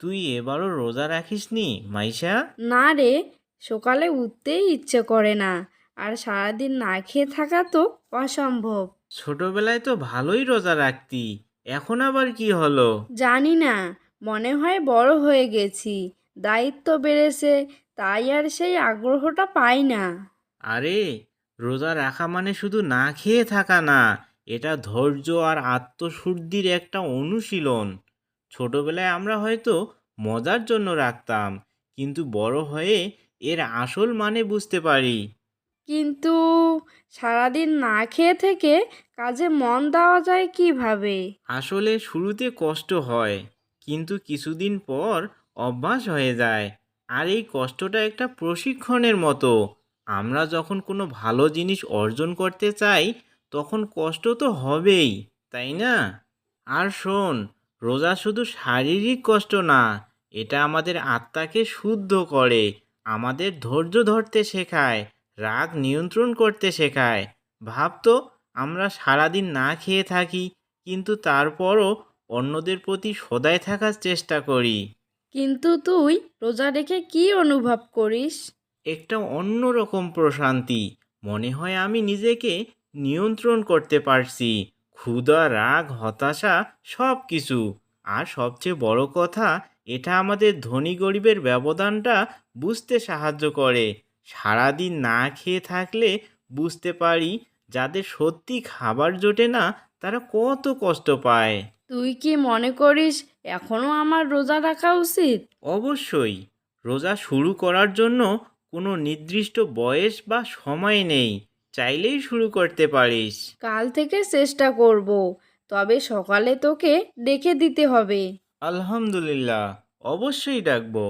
তুই এবারও রোজা রাখিসনি মাইশা? না রে সকালে উঠতেই ইচ্ছে করে না আর সারাদিন না খেয়ে থাকা তো অসম্ভব। ছোটবেলায় তো ভালোই রোজা রাখতি এখন আবার কি হলো? জানি না মনে হয় বড় হয়ে গেছি দায়িত্ব বেড়েছে তাই আর সেই আগ্রহটা পাই না। আরে রোজা রাখা মানে শুধু না খেয়ে থাকা না এটা ধৈর্য আর আত্মশুদ্ধির একটা অনুশীলন। ছোটবেলায় আমরা হয়তো মজার জন্য রাখতাম কিন্তু বড় হয়ে এর আসল মানে বুঝতে পারি। কিন্তু সারাদিন না খেয়ে থেকে কাজে মন দেওয়া যায় কীভাবে? আসলে শুরুতে কষ্ট হয় কিন্তু কিছুদিন পর অভ্যাস হয়ে যায়। আর এই কষ্টটা একটা প্রশিক্ষণের মতো। আমরা যখন কোনো ভালো জিনিস অর্জন করতে চাই তখন কষ্ট তো হবেই তাই না? আর শোন রোজা শুধু শারীরিক কষ্ট না এটা আমাদের আত্মাকে শুদ্ধ করে আমাদের ধৈর্য ধরতে শেখায় রাগ নিয়ন্ত্রণ করতে শেখায়। ভাবতো আমরা সারাদিন না খেয়ে থাকি কিন্তু তারপরও অন্যদের প্রতি সদায় থাকার চেষ্টা করি। কিন্তু তুই রোজা রেখে কি অনুভব করিস? একটা অন্যরকম প্রশান্তি। মনে হয় আমি নিজেকে নিয়ন্ত্রণ করতে পারছি। ক্ষুধা রাগ হতাশা সব কিছু আর সবচেয়ে বড় কথা এটা আমাদের ধনী গরিবের ব্যবধানটা বুঝতে সাহায্য করে। সারাদিন না খেয়ে থাকলে বুঝতে পারি যাদের সত্যি খাবার জোটে না তারা কত কষ্ট পায়। তুই কি মনে করিস এখনও আমার রোজা রাখা উচিত? অবশ্যই। রোজা শুরু করার জন্য কোনো নির্দিষ্ট বয়স বা সময় নেই। চাইলেই শুরু করতে পারিস। কাল থেকে চেষ্টা করব তবে সকালে তোকে ডেকে দিতে হবে। আলহামদুলিল্লাহ অবশ্যই ডাকবো।